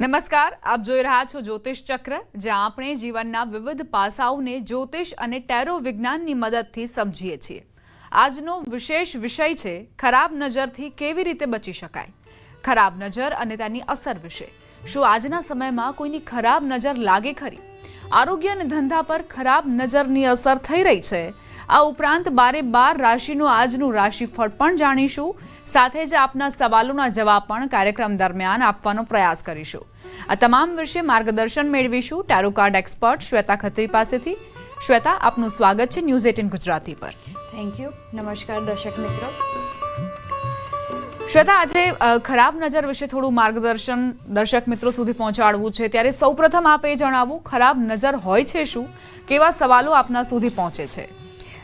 નમસ્કાર, આપ જોઈ રહ્યા છો જ્યોતિષ ચક્ર, જ્યાં આપણે જીવનના વિવિધ પાસાઓને જ્યોતિષ અને ટેરો વિજ્ઞાનની મદદથી સમજીએ છીએ. આજનો વિશેષ વિષય છે, ખરાબ નજરથી કેવી રીતે બચી શકાય? ખરાબ નજર અને તેની અસર વિશે. શું આજના સમયમાં કોઈની ખરાબ નજર લાગે ખરી? આરોગ્ય અને ધંધા પર ખરાબ નજરની અસર થઈ રહી છે. આ ઉપરાંત બારે બાર રાશિનું આજનું રાશિફળ પણ જાણીશું. સાથે જ આપના સવાલોના જવાબ પણ કાર્યક્રમ દરમિયાન આપવાનો પ્રયાસ કરીશું. આ તમામ વિશે માર્ગદર્શન મેળવીશું tarot card expert Shweta Khatri પાસેથી. શ્વેતા આપનું સ્વાગત છે ન્યૂઝ એટીન ગુજરાતી પર. થેન્ક યુ નમસ્કાર દર્શક મિત્રો. શ્વેતા આજે ખરાબ નજર વિશે થોડું માર્ગદર્શન દર્શક મિત્રો સુધી પહોંચાડવું છે. ત્યારે સૌપ્રથમ આપ એ જણાવો ખરાબ નજર હોય છે શું? કેવા સવાલો આપના સુધી પહોંચે છે?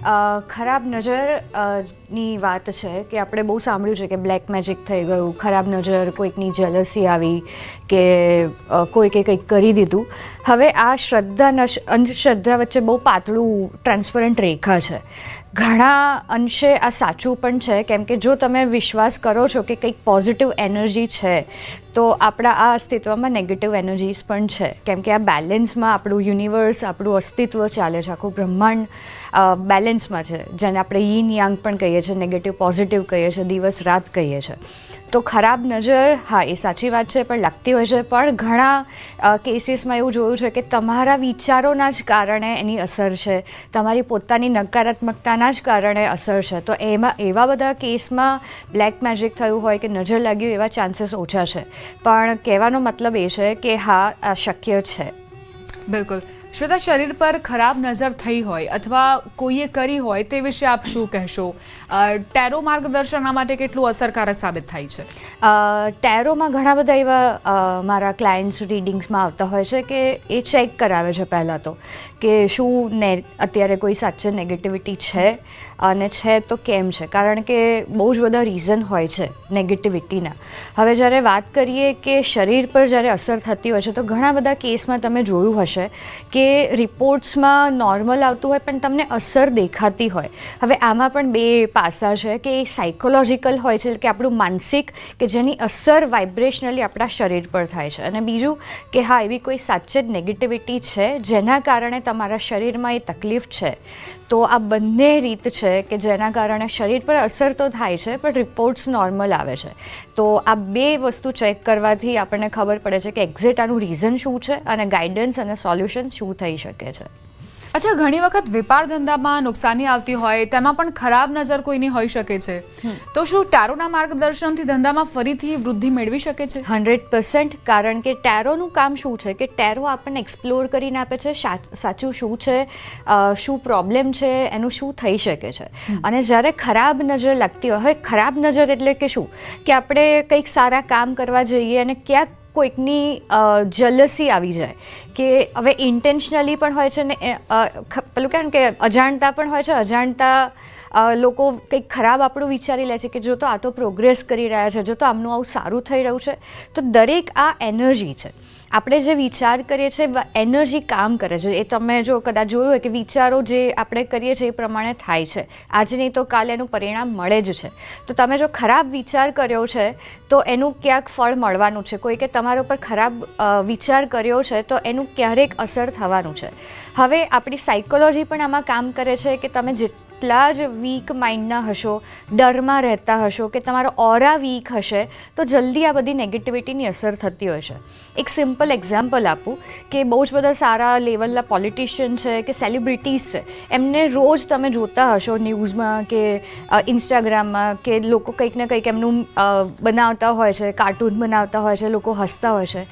ખરાબ નજરની વાત છે કે આપણે બહુ સાંભળ્યું છે કે બ્લેક મેજિક થઈ ગયું, ખરાબ નજર, કોઈકની જેલસી આવી કે કોઈકે કંઈક કરી દીધું. હવે આ શ્રદ્ધા અને અંધશ્રદ્ધા વચ્ચે બહુ પાતળું ટ્રાન્સપરન્ટ રેખા છે. ઘણા અંશે આ સાચું પણ છે, કેમ કે જો તમે વિશ્વાસ કરો છો કે કંઈક પોઝિટિવ એનર્જી છે, તો આપણા આ અસ્તિત્વમાં નેગેટિવ એનર્જીસ પણ છે. કેમ કે આ બેલેન્સમાં આપણું યુનિવર્સ આપણું અસ્તિત્વ ચાલે છે, આખું બ્રહ્માંડ બેલેન્સમાં છે. જેને આપણે યીન યાંગ પણ કહીએ છીએ નેગેટિવ પોઝિટિવ કહીએ છીએ દિવસ રાત કહીએ છીએ. તો ખરાબ નજર, હા, એ સાચી વાત છે, પણ લાગતી હોય છે. પણ ઘણા કેસીસમાં એવું જોયું છે કે તમારા વિચારોના જ કારણે એની અસર છે. તમારી પોતાની નકારાત્મકતાના જ કારણે અસર છે. તો એમાં, એવા બધા કેસમાં બ્લેક મેજિક થયું હોય કે નજર લાગ્યું એવા ચાન્સીસ ઓછા છે. પણ કહેવાનો મતલબ એ છે કે હા, આ શક્ય છે. બિલકુલ. શ્વેતા, શરીર પર ખરાબ નજર થઈ હોય અથવા કોઈએ કરી હોય તે વિશે આપ શું કહેશો? ટેરો માર્ગદર્શન આ માટે કેટલું અસરકારક સાબિત થાય છે? ટેરોમાં ઘણા બધા એવા મારા ક્લાયન્ટ્સ રીડિંગ્સમાં આવતા હોય છે કે એ ચેક કરાવે છે પહેલાં તો કે શું ને, અત્યારે કોઈ સાચે નેગેટિવિટી છે અને છે તો કેમ છે? કારણ કે બહુ જ બધા રીઝન હોય છે નેગેટિવિટીના હવે જ્યારે વાત કરીએ કે શરીર પર જ્યારે અસર થતી હોય છે તો ઘણા બધા કેસમાં તમે જોયું હશે કે રિપોર્ટ્સમાં નોર્મલ આવતું હોય, પણ તમને અસર દેખાતી હોય. હવે આમાં પણ બે પાસા છે કે એ સાયકોલોજીકલ હોય છે કે આપણું માનસિક, કે જેની અસર વાઇબ્રેશનલી આપણા શરીર પર થાય છે. અને બીજું કે હા, એવી કોઈ સાચે જ નેગેટિવિટી છે, જેના કારણે તમારા શરીરમાં એ તકલીફ છે. તો આ બંને રીત છે કે જેના કારણે શરીર પર અસર તો થાય છે, પણ રિપોર્ટ્સ નોર્મલ આવે છે. તો આ બે વસ્તુ ચેક કરવાથી આપણને ખબર પડે છે કે એક્ઝેક્ટ આનું રીઝન શું છે અને ગાઈડન્સ અને સોલ્યુશન શું થઈ શકે છે. અચ્છા ઘણી વખત વેપાર ધંધામાં નુકસાની આવતી હોય તેમાં પણ ખરાબ નજર કોઈની હોઈ શકે છે. તો શું ટારોના માર્ગદર્શનથી ધંધામાં ફરીથી વૃદ્ધિ મેળવી શકે છે? હંડ્રેડ પર્સન્ટ કારણ કે ટેરોનું કામ શું છે કે ટેરો આપણને એક્સપ્લોર કરીને આપે છે સાચું શું છે શું પ્રોબ્લેમ છે એનું શું થઈ શકે છે. અને જ્યારે ખરાબ નજર લાગતી હોય હવે ખરાબ નજર એટલે કે શું? કે આપણે કંઈક સારા કામ કરવા જઈએ અને ક્યાંક કોઈકની જલસી આવી જાય. કે હવે ઇન્ટેન્શનલી પણ હોય છે ને પેલું કહેવાય કે અજાણતા પણ હોય છે, અજાણતા લોકો કંઈક ખરાબ આપણું વિચારી લે છે કે જો તો આ તો પ્રોગ્રેસ કરી રહ્યા છે, જો તો આમનું આવું સારું થઈ રહ્યું છે. તો દરેક આ એનર્જી છે. આપણે જે વિચાર કરીએ છીએ એનર્જી કામ કરે છે. એ તમે જો કદાચ જોયું હોય કે વિચારો જે આપણે કરીએ છીએ એ પ્રમાણે થાય છે. આજે નહીં તો કાલે એનું પરિણામ મળે જ છે. તો તમે જો ખરાબ વિચાર કર્યો છે, તો એનું ક્યાંક ફળ મળવાનું છે. કોઈ કે તમારા ઉપર ખરાબ વિચાર કર્યો છે, તો એનું ક્યારેક અસર થવાનું છે. હવે આપણી સાયકોલોજી પણ આમાં કામ કરે છે કે તમે જેટલા જ વીક માઇન્ડના હશો, ડરમાં રહેતા હશો, કે તમારો ઓરા વીક હશે, તો જલ્દી આ બધી નેગેટિવિટીની અસર થતી હોય છે. એક સિમ્પલ એક્ઝામ્પલ આપું કે બહુ જ બધા સારા લેવલના પોલિટિશિયન છે કે સેલિબ્રિટીઝ છે, એમને રોજ તમે જોતા હશો ન્યૂઝમાં કે ઇન્સ્ટાગ્રામમાં કે લોકો કંઈક ને કંઈક એમનું બનાવતા હોય છે કાર્ટૂન બનાવતા હોય છે, લોકો હસતા હોય છે.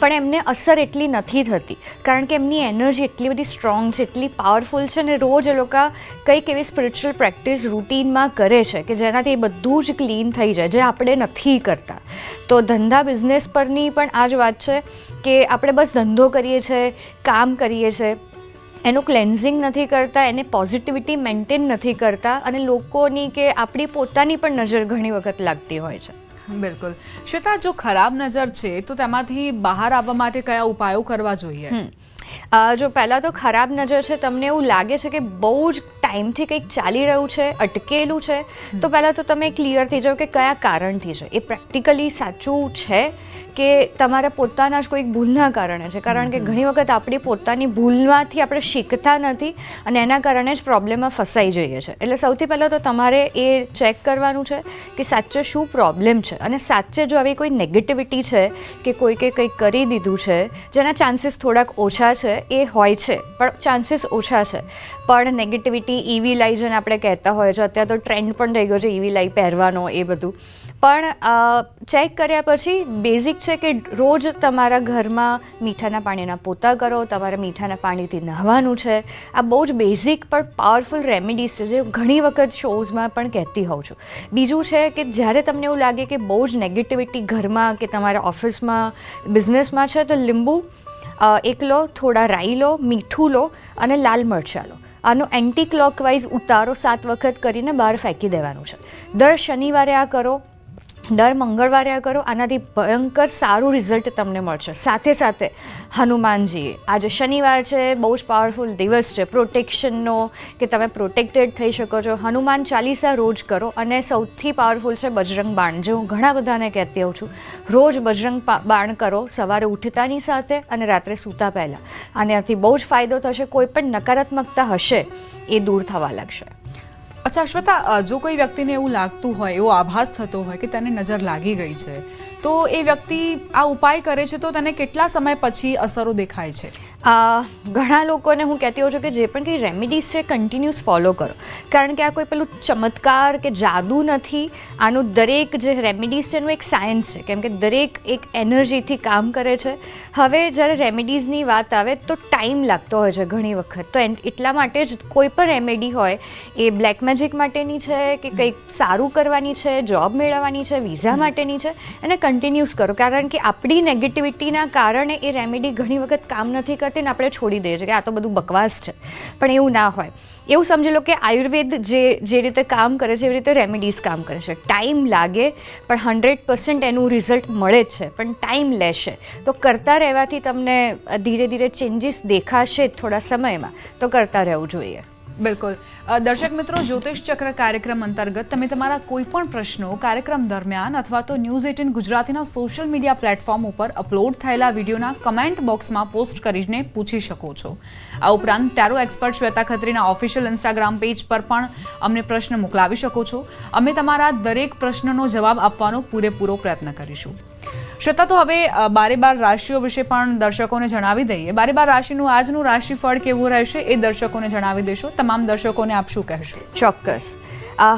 પણ એમને અસર એટલી નથી થતી. કારણ કે એમની એનર્જી એટલી બધી સ્ટ્રોંગ છે, એટલી પાવરફુલ છે ને રોજ એ લોકો કંઈક એવી સ્પિરિચ્યુઅલ પ્રેક્ટિસ રૂટીનમાં કરે છે કે જેનાથી એ બધું જ ક્લીન થઈ જાય, જે આપણે નથી કરતા. તો ધંધા બિઝનેસ પરની પણ આ જ વાત છે કે આપણે બસ ધંધો કરીએ છીએ કામ કરીએ છીએ એનું ક્લેન્ઝિંગ નથી કરતા, એને પોઝિટિવિટી મેન્ટેન નથી કરતા અને લોકોની કે આપણી પોતાની પણ નજર ઘણી વખત લાગતી હોય છે. બિલકુલ. શ્વેતા જો ખરાબ નજર છે તો તેમાંથી બહાર આવવા માટે કયા ઉપાયો કરવા જોઈએ? જો પહેલાં તો ખરાબ નજર છે તમને એવું લાગે છે કે બહુ જ ટાઈમથી કંઈક ચાલી રહ્યું છે અટકેલું છે તો પહેલાં તો તમે ક્લિયર થઈ જાઓ કે કયા કારણથી છે. એ પ્રેક્ટિકલી સાચું છે કે તમારા પોતાના જ કોઈક ભૂલના કારણે છે. કારણ કે ઘણી વખત આપણી પોતાની ભૂલમાંથી આપણે શીખતા નથી અને એના કારણે જ પ્રોબ્લેમમાં ફસાઈ જઈએ છીએ એટલે સૌથી પહેલાં તો તમારે એ ચેક કરવાનું છે કે સાચે શું પ્રોબ્લેમ છે. અને સાચે જો આવી કોઈ નેગેટિવિટી છે કે કોઈકે કંઈક કરી દીધું છે જેના ચાન્સીસ થોડાક ઓછા છે એ હોય છે. પણ ચાન્સીસ ઓછા છે. પણ નેગેટિવિટી ઈવી લાઈ જેને આપણે કહેતા હોય છે, અત્યારે તો ટ્રેન્ડ પણ થઈ ગયો છે ઈવી લાઈ પહેરવાનો એ બધું. પણ ચેક કર્યા પછી બેઝિક છે કે રોજ તમારા ઘરમાં મીઠાના પાણીના પોતા કરો, તમારે મીઠાના પાણીથી નહાવાનું છે. આ બહુ જ બેઝિક પણ પાવરફુલ રેમેડીઝ છે જે ઘણી વખત શોઝમાં પણ કહેતી હોઉં છું. બીજું છે કે જ્યારે તમને એવું લાગે કે બહુ જ નેગેટિવિટી ઘરમાં કે તમારા ઓફિસમાં બિઝનેસમાં છે, તો લીંબુ એક લો થોડા રાઈ લો, મીઠું લો અને લાલ મરચાં લો. આનો એન્ટી ક્લોકવાઇઝ ઉતારો સાત વખત કરીને બહાર ફેંકી દેવાનું છે. દર શનિવારે આ કરો. દર મંગળવારે આ કરો, આનાથી ભયંકર સારું રિઝલ્ટ તમને મળશે. સાથે સાથે હનુમાનજી, આજે શનિવાર છે, બહુ જ પાવરફુલ દિવસ છે. પ્રોટેક્શનનો કે તમે પ્રોટેક્ટેડ થઈ શકો છો. હનુમાન ચાલીસા રોજ કરો અને સૌથી પાવરફુલ છે બજરંગ બાણ, જે હું ઘણા બધાને કહેતી હોઉં છું. રોજ બજરંગ બાણ કરો, સવારે ઉઠતાની સાથે અને રાત્રે સૂતા પહેલાં. આનાથી બહુ જ ફાયદો થશે, કોઈ પણ નકારાત્મકતા હશે, એ દૂર થવા લાગશે. અચ્છા, અશ્વતા જો કોઈ વ્યક્તિને એવું લાગતું હોય, એવો આભાસ થતો હોય કે તેને નજર લાગી ગઈ છે, તો એ વ્યક્તિ આ ઉપાય કરે છે તો તેને કેટલા સમય પછી અસરો દેખાય છે? ઘણા લોકોને હું કહેતી હોઉં છું કે જે પણ કંઈ રેમિડીઝ છે કન્ટિન્યુઅસ ફોલો કરો. કારણ કે આ કોઈ પેલું ચમત્કાર કે જાદુ નથી આનું દરેક જે રેમિડીઝ છે એનું એક સાયન્સ છે. કેમ કે દરેક એક એનર્જીથી કામ કરે છે. હવે જ્યારે રેમિડીઝની વાત આવે તો ટાઈમ લાગતો હોય છે ઘણી વખત. તો એટલા માટે જ કોઈ પણ રેમેડી હોય એ બ્લેક મેજિક માટેની છે કે કંઈક સારું કરવાની છે જોબ મેળવવાની છે વિઝા માટેની છે એને કન્ટિન્યુઅસ કરો. કારણ કે આપણી નેગેટિવિટીના કારણે એ રેમેડી ઘણી વખત કામ નથી કરતી. ને આપણે છોડી દઈએ છીએ કે આ તો બધું બકવાસ છે. પણ એવું ના હોય. એવું સમજી લો કે આયુર્વેદ જે જે રીતે કામ કરે છે, એવી રીતે રેમેડીઝ કામ કરે છે. ટાઈમ લાગે, પણ હંડ્રેડ પર્સન્ટ એનું રિઝલ્ટ મળે જ છે. પણ ટાઈમ લેશે. તો કરતા રહેવાથી તમને ધીરે ધીરે ચેન્જીસ દેખાશે થોડા સમયમાં. તો કરતા રહેવું જોઈએ. બિલકુલ. દર્શક મિત્રો, જ્યોતિષ ચક્ર કાર્યક્રમ અંતર્ગત તમે તમારા કોઈ પણ પ્રશ્નો કાર્યક્રમ દરમિયાન અથવા તો ન્યૂઝ એટીન ગુજરાતીના સોશિયલ મીડિયા પ્લેટફોર્મ ઉપર અપલોડ થયેલા વિડીયોના કમેન્ટ બોક્સમાં પોસ્ટ કરીને પૂછી શકો છો. આ ઉપરાંત ટેરો એક્સપર્ટ શ્વેતા ખત્રીના ઓફિશિયલ ઇન્સ્ટાગ્રામ પેજ પર પણ અમને પ્રશ્ન મોકલાવી શકો છો. અમે તમારા દરેક પ્રશ્નનો જવાબ આપવાનો પૂરેપૂરો પ્રયત્ન કરીશું. શ્વેતા, તો હવે બારે બાર રાશિઓ વિશે પણ દર્શકોને જણાવી દઈએ. બારે બાર રાશિનું આજનું રાશિફળ કેવું રહેશે એ દર્શકોને જણાવી દેશો તમામ દર્શકોને આપ શું કહેશો? ચોક્કસ.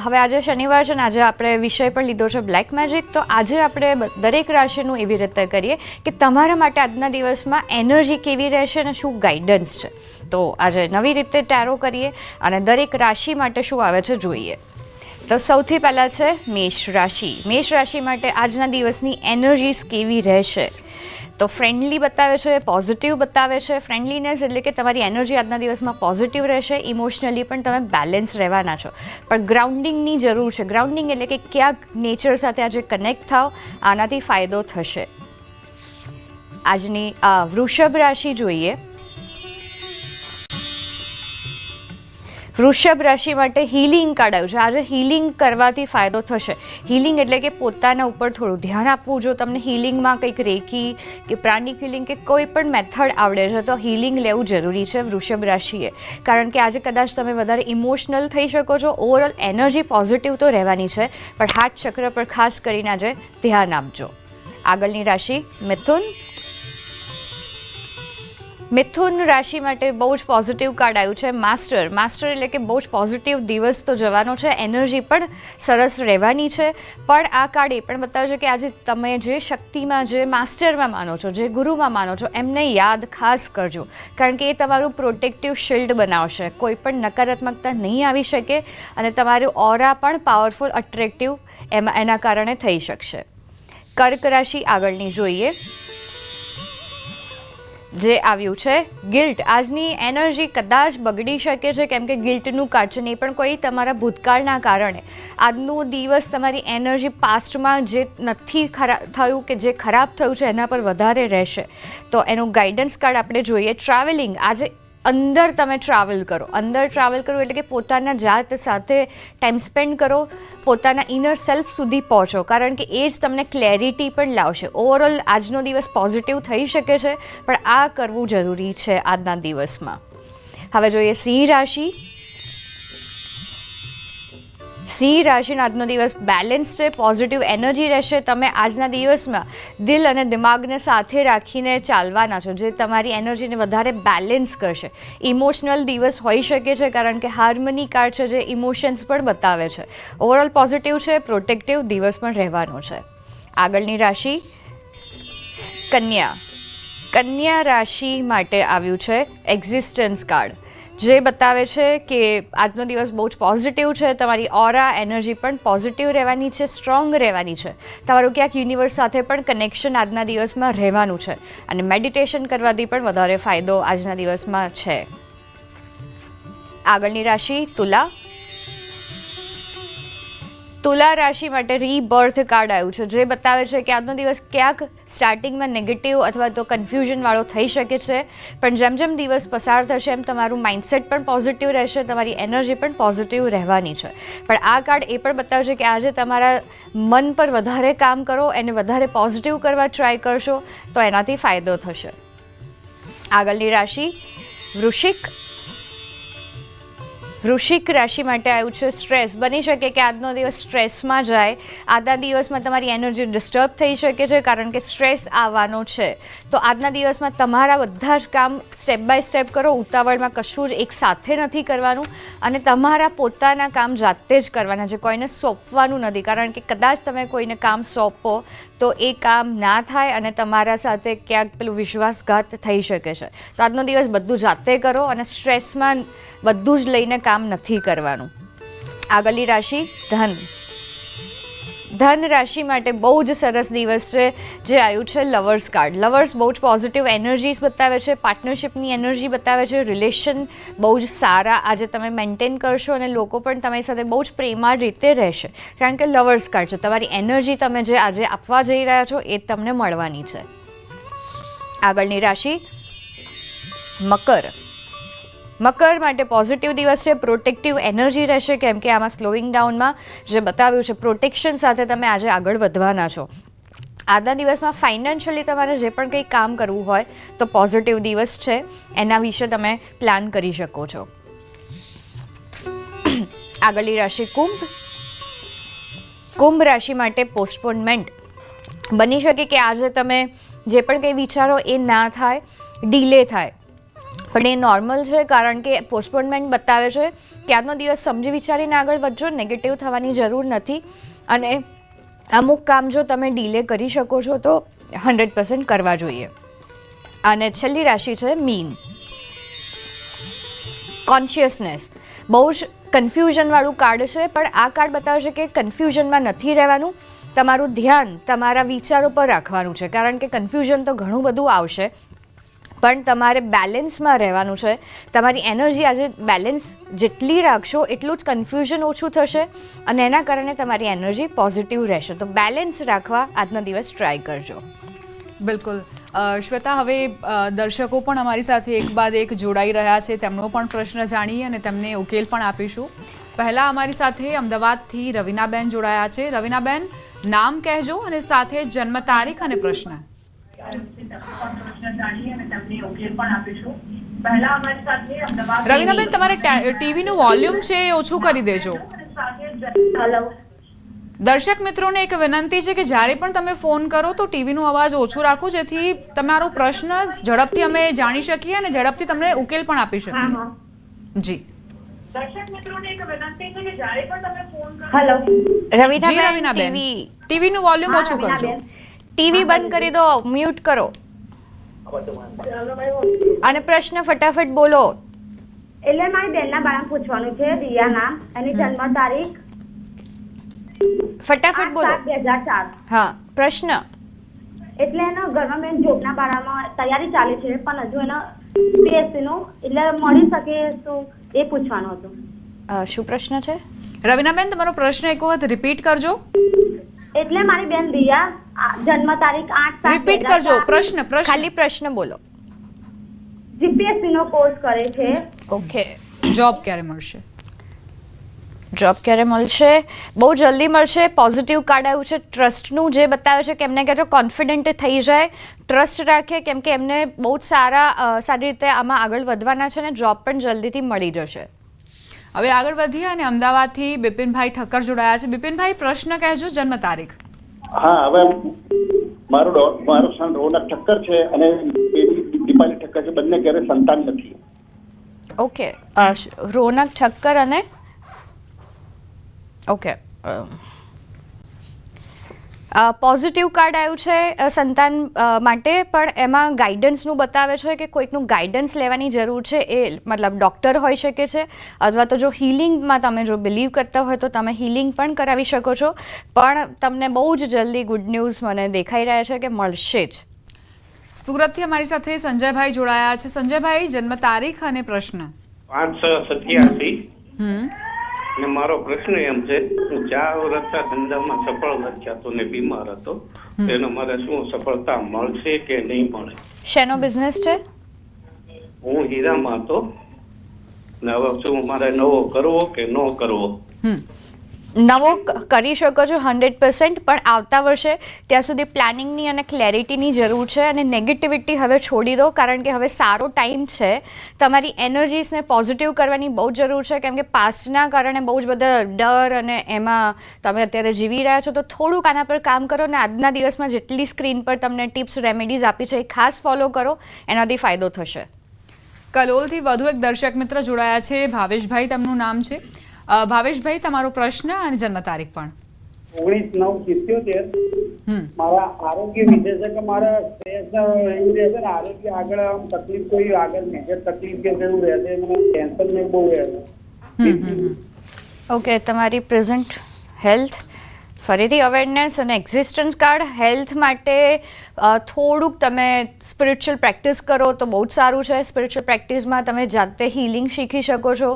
હવે આજે શનિવાર છે ને આજે આપણે વિષય પણ લીધો છે બ્લેક મેજિક. તો આજે આપણે દરેક રાશિનું એવી રીતે કરીએ કે તમારા માટે આજના દિવસમાં એનર્જી કેવી રહેશે અને શું ગાઈડન્સ છે. તો આજે નવી રીતે ટેરો કરીએ અને દરેક રાશિ માટે શું આવે છે જોઈએ. તો સૌથી પહેલાં છે મેષ રાશિ. મેષ રાશિ માટે આજના દિવસની એનર્જીસ કેવી રહેશે? તો ફ્રેન્ડલી બતાવે છે પોઝિટિવ બતાવે છે. ફ્રેન્ડલીનેસ એટલે કે તમારી એનર્જી આજના દિવસમાં પોઝિટિવ રહેશે ઇમોશનલી પણ તમે બેલેન્સ રહેવાના છો. પણ ગ્રાઉન્ડિંગની જરૂર છે. ગ્રાઉન્ડિંગ એટલે કે ક્યાંક નેચર સાથે આજે કનેક્ટ થાવ, આનાથી ફાયદો થશે. આજની વૃષભ રાશિ જોઈએ. વૃષભ રાશિ માટે હીલિંગ કાર્ડ આવ્યું છે. આજે હીલિંગ કરવાથી ફાયદો થશે. હિલિંગ એટલે કે પોતાના ઉપર થોડું ધ્યાન આપવું. જો તમને હિલિંગમાં કંઈક રેકી કે પ્રાણિક હિલિંગ કે કોઈ પણ મેથડ આવડે છે, તો હિલિંગ લેવું જરૂરી છે વૃષભ રાશિએ. કારણ કે આજે કદાચ તમે વધારે ઇમોશનલ થઈ શકો છો. ઓવરઓલ એનર્જી પોઝિટિવ તો રહેવાની છે, પણ હાથ ચક્ર પર ખાસ કરીને આજે ધ્યાન આપજો. આગળની રાશિ મિથુન મિથુન રાશિ માટે બહુ જ પોઝિટિવ કાર્ડ આવ્યું છે. માસ્ટર માસ્ટર એટલે કે બહુ જ પોઝિટિવ દિવસ તો જવાનો છે. એનર્જી પણ સરસ રહેવાની છે. પણ આ કાર્ડ એ પણ બતાવે છે કે આજે તમે જે શક્તિમાં, જે માસ્ટરમાં માનો છો, જે ગુરુમાં માનો છો, એમને યાદ ખાસ કરજો. કારણ કે એ તમારું પ્રોટેક્ટિવ શિલ્ડ બનાવશે. કોઈ પણ નકારાત્મકતા નહીં આવી શકે અને તમારું ઓરા પણ પાવરફુલ અટ્રેક્ટિવ એમાં એના કારણે થઈ શકશે. કર્ક રાશિ આગળની જોઈએ. જે આવ્યું છે. ગિલ્ટ આજની એનર્જી કદાચ બગડી શકે છે, કેમ કે ગિલ્ટનું કાર્ડ છે નહીં પણ કોઈ તમારા ભૂતકાળના કારણે. આજનું દિવસ તમારી એનર્જી પાસ્ટમાં જે નથી ખરાબ થયું કે જે ખરાબ થયું છે, એના પર વધારે રહેશે. તો એનું ગાઈડન્સ કાર્ડ આપણે જોઈએ. ટ્રાવેલિંગ આજે અંદર તમે ટ્રાવેલ કરો. અંદર ટ્રાવેલ કરો એટલે કે પોતાના જાત સાથે ટાઈમ સ્પેન્ડ કરો, પોતાના ઇનર સેલ્ફ સુધી પહોંચો. કારણ કે એ જ તમને ક્લેરિટી પણ લાવશે. ઓવરઓલ આજનો દિવસ પોઝિટિવ થઈ શકે છે, પણ આ કરવું જરૂરી છે આજના દિવસમાં. હવે જોઈએ સિંહ રાશિ. સિંહ રાશિનો આજનો દિવસ બેલેન્સ છે પોઝિટિવ એનર્જી રહેશે. તમે આજના દિવસમાં દિલ અને દિમાગને સાથે રાખીને ચાલવાના છો, જે તમારી એનર્જીને વધારે બેલેન્સ કરશે. ઇમોશનલ દિવસ હોઈ શકે છે, કારણ કે હાર્મની કાર્ડ છે, જે ઇમોશન્સ પણ બતાવે છે. ઓવરઓલ પોઝિટિવ છે પ્રોટેક્ટિવ દિવસ પણ રહેવાનો છે. આગળની રાશિ કન્યા. કન્યા રાશિ માટે આવ્યું છે એક્ઝિસ્ટન્સ કાર્ડ જે બતાવે છે કે આજનો દિવસ બહુ જ પોઝિટિવ છે, તમારી ઓરા એનર્જી પણ પોઝિટિવ રહેવાની છે સ્ટ્રોંગ રહેવાની છે. તમારું ક્યાંક યુનિવર્સ સાથે પણ કનેક્શન આજના દિવસમાં રહેવાનું છે. અને મેડિટેશન કરવાથી પણ વધારે ફાયદો આજના દિવસમાં છે. આગળની રાશિ તુલા. તુલા રાશિ માટે રીબર્થ કાર્ડ આવ્યું છે, જે બતાવે છે કે આજનો દિવસ ક્યાંક સ્ટાર્ટિંગમાં નેગેટિવ અથવા તો કન્ફ્યુઝનવાળો થઈ શકે છે. પણ જેમ જેમ દિવસ પસાર થશે, એમ તમારું માઇન્ડસેટ પણ પોઝિટિવ રહેશે, તમારી એનર્જી પણ પોઝિટિવ રહેવાની છે. પણ આ કાર્ડ એ પણ બતાવે છે કે આજે તમારા મન પર વધારે કામ કરો, એને વધારે પોઝિટિવ કરવા ટ્રાય કરશો, તો એનાથી ફાયદો થશે. આગળની રાશિ, વૃશ્ચિક વૃશ્ચિક રાશિ માટે આવ્યું છે સ્ટ્રેસ. બની શકે કે આજનો દિવસ સ્ટ્રેસમાં જાય. આજના દિવસમાં તમારી એનર્જી ડિસ્ટર્બ થઈ શકે છે કારણ કે સ્ટ્રેસ આવવાનો છે. તો આજના દિવસમાં તમારા બધા જ કામ સ્ટેપ બાય સ્ટેપ કરો. ઉતાવળમાં કશું જ એક સાથે નથી કરવાનું અને તમારા પોતાના કામ જાતે જ કરવાના છે. કોઈને સોંપવાનું નથી. કારણ કે કદાચ તમે કોઈને કામ સોંપો તો એ કામ ના થાય અને તમારા સાથે ક્યાંક પેલું વિશ્વાસઘાત થઈ શકે છે. તો આજનો દિવસ બધું જાતે કરો અને સ્ટ્રેસમાં બધું જ લઈને કામ નથી કરવાનું. આગળની રાશિ ધન. ધન રાશિ માટે બહુ જ સરસ દિવસ છે, જે આવ્યું છે લવર્સ કાર્ડ લવર્સ બહુ જ પોઝિટિવ એનર્જીસ બતાવે છે પાર્ટનરશિપની એનર્જી બતાવે છે રિલેશન બહુ જ સારા આજે તમે મેન્ટેન કરશો અને લોકો પણ તમારી સાથે બહુ જ પ્રેમાળ રીતે રહેશે. કારણ કે લવર્સ કાર્ડ છે, તમારી એનર્જી તમે જે આજે આપવા જઈ રહ્યા છો એ તમને મળવાની છે. આગળની રાશિ મકર. મકર માટે પોઝિટિવ દિવસ છે પ્રોટેક્ટિવ એનર્જી રહેશે, કેમ કે આમાં સ્લોઈંગ ડાઉનમાં જે બતાવ્યું છે પ્રોટેક્શન સાથે તમે આજે આગળ વધવાના છો. આજના દિવસમાં ફાઇનાન્શિયલી તમારે જે પણ કંઈ કામ કરવું હોય, તો પોઝિટિવ દિવસ છે, એના વિશે તમે પ્લાન કરી શકો છો. આગળની રાશિ કુંભ. કુંભ રાશિ માટે પોસ્ટપોનમેન્ટ બની શકે કે આજે તમે જે પણ કંઈ વિચારો એ ના થાય ડીલે થાય. પણ એ નોર્મલ છે કારણ કે પોસ્ટપોનમેન્ટ બતાવે છે કે આજનો દિવસ સમજી વિચારીને આગળ વધજો નેગેટિવ થવાની જરૂર નથી અને અમુક કામ જો તમે ડીલે કરી શકો છો તો હંડ્રેડ પર્સન્ટ કરવા જોઈએ. અને છેલ્લી રાશિ છે મીન કોન્શિયસનેસ બહુ જ કન્ફ્યુઝનવાળું કાર્ડ છે, પણ આ કાર્ડ બતાવે છે કે કન્ફ્યુઝનમાં નથી રહેવાનું. તમારું ધ્યાન તમારા વિચારો પર રાખવાનું છે, કારણ કે કન્ફ્યુઝન તો ઘણું બધું આવશે. પણ તમારે બેલેન્સમાં રહેવાનું છે. તમારી એનર્જી આજે બેલેન્સ જેટલી રાખશો, એટલું જ કન્ફ્યુઝન ઓછું થશે અને એના કારણે તમારી એનર્જી પોઝિટિવ રહેશે. તો બેલેન્સ રાખવા આજનો દિવસ ટ્રાય કરજો. બિલકુલ. શ્વેતા, હવે દર્શકો પણ અમારી સાથે એક બાદ એક જોડાઈ રહ્યા છે. તેમનો પણ પ્રશ્ન જાણીએ અને તેમને ઉકેલ પણ આપીશું. પહેલા અમારી સાથે અમદાવાદથી રવિનાબેન જોડાયા છે. રવિનાબેન, નામ કહેજો અને સાથે જન્મ તારીખ અને પ્રશ્ન. રવિનાબેન તમારે ટીવીનું વોલ્યુમ છે એ ઓછું કરી દેજો. હેલો દર્શક મિત્રોને એક વિનંતી છે કે જ્યારે પણ તમે ફોન કરો તો ટીવીનો અવાજ ઓછો રાખો જેથી તમારો પ્રશ્ન ઝડપથી અમે જાણી શકીએ અને ઝડપથી તમને ઉકેલ પણ આપી શકીએ. જી. દર્શક મિત્રોને એક વિનંતી છે કે જ્યારે પણ તમે ફોન કરો હેલો. રવિનાબેન. ટીવી ટીવીનું વોલ્યુમ ઓછું કરજો. ટીવી બંધ કરી દો મ્યુટ કરો. અને પ્રશ્ન ફટાફટ બોલો. એટલે મારી બેનના બાળાને પૂછવાનું છે દિયા નામ એની જન્મ તારીખ? ફટાફટ બોલો. સાત બે હજાર ચાર. હા પ્રશ્ન. એટલે એનો બેન જોબના બાળામાં તૈયારી ચાલે છે પણ હજુ એનો પીએસસી નું એટલે મળી શકે તો એ પૂછવાનું હતું. શું પ્રશ્ન છે? રવિનાબેન તમારો પ્રશ્ન એક વખત રિપીટ કરજો. એટલે મારી બેન દિયા આ જન્મ તારીખ આઠ સાત રિપીટ કરજો પ્રશ્ન પ્રશ્ન. ખાલી પ્રશ્ન બોલો. જીપીએસસી નો કોર્સ કરે છે. ઓકે. જોબ ક્યારે મળશે? જોબ ક્યારે મળશે? બહુ જલ્દી મળશે. પોઝિટિવ કાર્ડ આવ્યું છે. ટ્રસ્ટનું જે બતાવે છે કે એમને કહેજો કોન્ફિડન્ટ થઈ જાય. ટ્રસ્ટ રાખે કેમ કે એમને બહુ જ સારા સારી રીતે આમાં આગળ વધવાના છે અને જોબ પણ જલ્દીથી મળી જશે. હવે આગળ વધીએ અને અમદાવાદથી બિપિનભાઈ ઠક્કર જોડાયા છે. બિપિનભાઈ પ્રશ્ન કહેજો જન્મ તારીખ. હા હવે મારો મારો સન રોનક ઠક્કર છે અને દીપાલી ઠક્કર છે. બંને ઘરે સંતાન નથી. ઓકે. રોનક ઠક્કર અને? ઓકે. પોઝિટિવ કાર્ડ આવ્યું છે સંતાન માટે પણ એમાં ગાઈડન્સનું બતાવે છે કે કોઈકનું ગાઈડન્સ લેવાની જરૂર છે એ મતલબ ડૉક્ટર હોઈ શકે છે અથવા તો જો હિલિંગમાં તમે જો બિલીવ કરતા હોય તો તમે હિલિંગ પણ કરાવી શકો છો. પણ તમને બહુ જ જલ્દી ગુડ ન્યૂઝ મને દેખાઈ રહ્યા છે કે મળશે જ. સુરતથી અમારી સાથે સંજયભાઈ જોડાયા છે. સંજયભાઈ જન્મ તારીખ અને પ્રશ્ન. પાંચ સત્યાસી. હમ. અને મારો પ્રશ્ન એમ છે હું ચા વ્રતના ધંધામાં સફળ નથી ને બીમાર હતો. તેનો એનો મારે શું સફળતા મળશે કે નહીં મળે? શેનો બિઝનેસ છે? હું હીરામાં હતો. ને હવે શું મારે નવો કરવો કે ન કરવો? નવો કરી શકો છો હંડ્રેડ પર્સન્ટ, પણ આવતા વર્ષે ત્યાં સુધી પ્લાનિંગની અને ક્લેરિટીની જરૂર છે અને નેગેટિવિટી હવે છોડી દો, કારણ કે હવે સારો ટાઈમ છે. તમારી એનર્જીસને પોઝિટિવ કરવાની બહુ જરૂર છે, કેમ કે પાસ્ટના કારણે બહુ જ બધા ડર અને એમાં તમે અત્યારે જીવી રહ્યા છો, તો થોડુંક આના પર કામ કરો અને આજના દિવસમાં જેટલી સ્ક્રીન પર તમને ટિપ્સ, રેમેડીઝ આપી છે એ ખાસ ફોલો કરો, એનાથી ફાયદો થશે. કલોલથી વધુ એક દર્શક મિત્ર જોડાયા છે, ભાવેશભાઈ, તેમનું નામ છે. ભાવેશભાઈ તમારો પ્રશ્ન અને જન્મ તારીખ પણ. ઓગણીસ નવ સિત્યોતેર. મારા આરોગ્ય વિશે છે કે મારા સ્ટ્રેસ એવું રહેશે ને આરોગ્ય આગળ આમ તકલીફ કોઈ આગળ મેજર તકલીફ કે એવું રહેશે મને ટેન્શન ને બહુ રહેશે હમ હમ હમ. ઓકે તમારી પ્રેઝન્ટ હેલ્થ ફરીથી અવેરનેસ અને એક્ઝિસ્ટન્સ કાર્ડ હેલ્થ માટે થોડુંક તમે સ્પિરિચ્યુઅલ પ્રેક્ટિસ કરો તો બહુ જ સારું છે. સ્પિરિચ્યુઅલ પ્રેક્ટિસમાં તમે જાતે હિલિંગ શીખી શકો છો.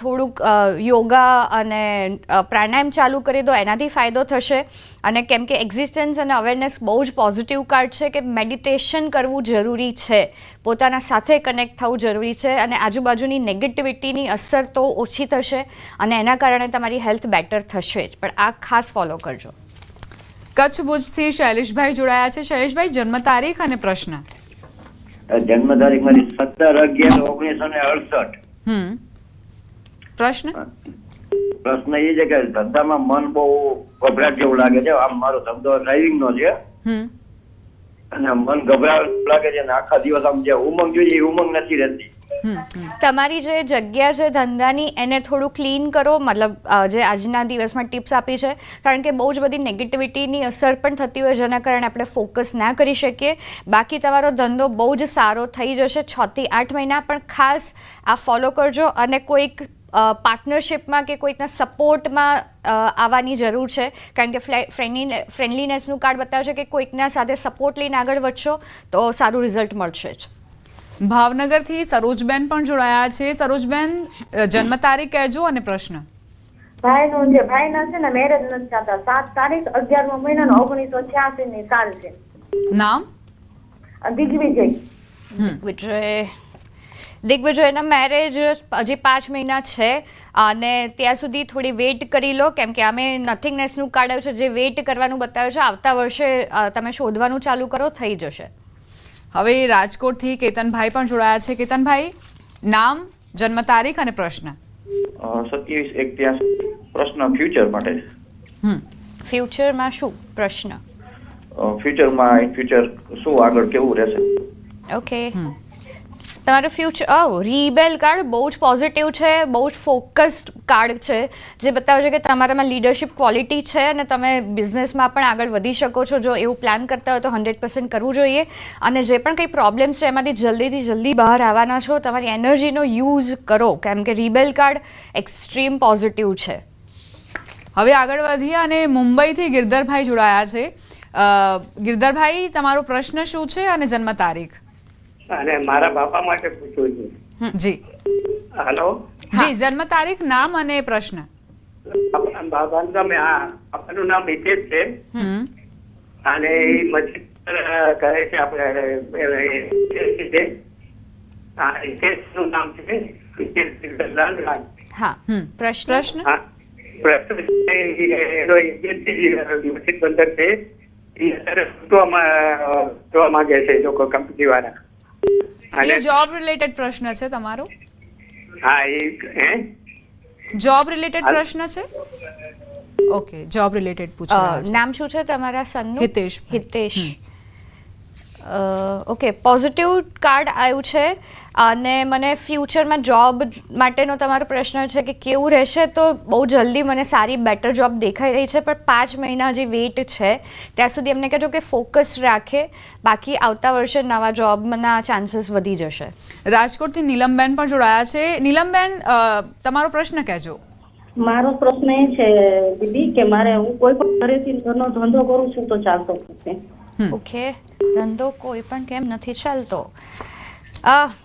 થોડુંક યોગા અને પ્રાણાયામ ચાલુ કરી દો, એનાથી ફાયદો થશે. અને કેમ કે એક્ઝિસ્ટન્સ અને અવેરનેસ બહુ જ પોઝિટિવ કાર્ડ છે કે મેડિટેશન કરવું જરૂરી છે. પોતાના સાથે કનેક્ટ થવું જરૂરી છે અને આજુબાજુની નેગેટિવિટીની અસર તો ઓછી થશે અને એના કારણે તમારી હેલ્થ બેટર થશે જ. પણ આ ખાસ ફોલો કરજો. કચ્છ ભુજથી શૈલેષભાઈ જોડાયા છે. શૈલેષભાઈ જન્મ તારીખ અને પ્રશ્ન. જન્મ તારીખ મારી સત્તર અગિયાર ઓગણીસો ને અડસઠ. હમ. પ્રશ્ન? પ્રશ્ન એ છે કે ધંધામાં મન બહુ ગભરાટ જેવું લાગે છે. આમ મારો ધંધો ડ્રાઇવિંગ નો છે. અને મન ગભરાટ લાગે છે અને આખા દિવસ આમ જે ઉમંગ જોઈએ એ ઉમંગ નથી રહેતી. તમારી જે જગ્યા છે ધંધાની, એને થોડું ક્લીન કરો. મતલબ જે આજના દિવસમાં ટિપ્સ આપી છે. કારણ કે બહુ જ બધી નેગેટિવિટીની અસર પણ થતી હોય, જેના કારણે આપણે ફોકસ ના કરી શકીએ. બાકી તમારો ધંધો બહુ જ સારો થઈ જશે છ થી આઠ મહિના. પણ ખાસ આ ફોલો કરજો અને કોઈક પાર્ટનરશિપમાં કે કોઈકના સપોર્ટમાં આવવાની જરૂર છે. કારણ કે ફ્રેન્ડલી ફ્રેન્ડલીનેસનું કાર્ડ બતાવે છે કે કોઈકના સાથે સપોર્ટ લઈને આગળ વધશો, તો સારું રિઝલ્ટ મળશે જ. ભાવનગરથી સરોજબેન પણ જોડાયા છે. સરોજબેન જન્મ તારીખ કહેજો અને પ્રશ્ન. ભાઈનું છે ભાઈના છે ને મેરેજ નથી થતા. સાત તારીખ અગિયારમો મહિનાનો ઓગણીસો છ્યાસી ની સાલ છે. નામ? દિગ્વિજય. દિગ્વિજય. દિગ્વિજયના મેરેજ હજી પાંચ મહિના છે અને ત્યાં સુધી થોડી વેઇટ કરી લો કેમ કે અમે નથિંગનેસનું કાઢ્યું છે. જે વેઇટ કરવાનું બતાવ્યું છે આવતા વર્ષે તમે શોધવાનું ચાલુ કરો થઈ જશે. હવે રાજકોટથી કેતનભાઈ પણ જોડાયા છે. કેતનભાઈ નામ જન્મ તારીખ અને પ્રશ્ન. સત્યાવીસ એક ત્યાં પ્રશ્ન ફ્યુચર માટે હમ. ફ્યુચરમાં શું? પ્રશ્ન. ફ્યુચરમાં ઇન ફ્યુચર શું આગળ કેવું રહેશે? ઓકે તમારું ફ્યુચર ઓ રીબેલ કાર્ડ બહુ જ પોઝિટિવ છે, બહુ જ ફોકસ્ડ કાર્ડ છે, જે બતાવે છે કે તમારામાં લીડરશિપ ક્વોલિટી છે અને તમે બિઝનેસમાં પણ આગળ વધી શકો છો. જો એવું પ્લાન કરતા હોય તો હંડ્રેડ પર્સન્ટ કરવું જોઈએ. અને જે પણ કંઈ પ્રોબ્લેમ્સ છે, એમાંથી જલ્દીથી જલ્દી બહાર આવવાના છો. તમારી એનર્જીનો યુઝ કરો. કેમ કે રીબેલ કાર્ડ એક્સ્ટ્રીમ પોઝિટિવ છે. હવે આગળ વધીએ અને મુંબઈથી ગિરધરભાઈ જોડાયા છે. ગિરધરભાઈ, તમારો પ્રશ્ન શું છે અને જન્મ તારીખ? અને મારા બાપા માટે પૂછવું છે. જી. હેલો? જી જન્મ તારીખ નામ અને પ્રશ્ન. બાપાનું નામ આ બાપાનું નામ હિતેશ છે. અને એ મસ્જિદ કરે છે આપણે હિતેશનું નામ છે. હા પ્રશ્ન? પ્રશ્ન? છે એ એનો મસ્જિદ બંદર છે. એ અત્યારે માંગે છે લોકો કંપની વાળા અને જોબ રિલેટેડ પ્રશ્ન છે તમારો? હા એ હે? જોબ રિલેટેડ પ્રશ્ન છે? ઓકે જોબ રિલેટેડ પૂછી રહ્યા અ, નામ શું છે તમારા સનનું? Hitesh. Hitesh. Okay positive card આવ્યું છે. અને મને ફ્યુચરમાં જોબ માટેનો તમારો પ્રશ્ન છે કે કેવું રહેશે તો બહુ જલ્દી મને સારી બેટર જોબ દેખાઈ રહી છે પણ પાંચ મહિના જે વેઇટ છે ત્યાં સુધી એમને કહેજો કે ફોકસ રાખે બાકી આવતા વર્ષે નવા જોબના ચાન્સીસ વધી જશે. રાજકોટથી નીલમબેન પણ જોડાયા છે. નીલમબેન તમારો પ્રશ્ન કહેજો. મારો પ્રશ્ન એ છે દીદી કે મારે હું કોઈ પણ ઘરેથી ઘરનો ધંધો કરું છું તો ચાલતો ઓકે. ધંધો કોઈ પણ કેમ નથી ચાલતો.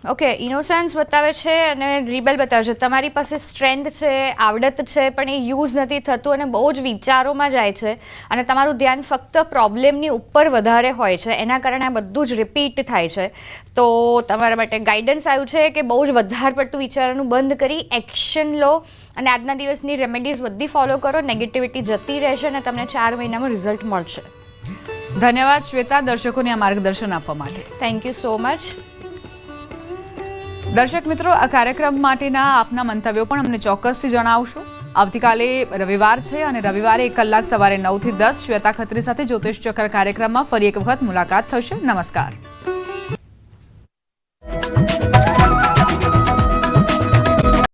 ઓકે ઇનોસન્સ બતાવે છે અને રિબેલ બતાવે છે. તમારી પાસે સ્ટ્રેન્થ છે આવડત છે પણ એ યુઝ નથી થતું અને બહુ જ વિચારોમાં જાય છે અને તમારું ધ્યાન ફક્ત પ્રોબ્લેમની ઉપર વધારે હોય છે. એના કારણે આ બધું જ રિપીટ થાય છે. તો તમારા માટે ગાઈડન્સ આવ્યું છે કે બહુ જ વધારે પડતું વિચારવાનું બંધ કરી એક્શન લો અને આજના દિવસની રેમેડીઝ બધી ફોલો કરો. નેગેટિવિટી જતી રહેશે અને તમને ચાર મહિનામાં રિઝલ્ટ મળશે. ધન્યવાદ શ્વેતા દર્શકોને આ માર્ગદર્શન આપવા માટે. થેન્ક યુ સો મચ દર્શક મિત્રો, આ કાર્યક્રમ માટેના આપના મંતવ્યો પણ અમને ચોક્કસથી જણાવશો. આવતીકાલે રવિવાર છે અને રવિવારે એક કલાક સવારે નવથી દસ શ્વેતા ખત્રી સાથે જ્યોતિષ ચક્ર કાર્યક્રમમાં ફરી એક વખત મુલાકાત થશે. નમસ્કાર.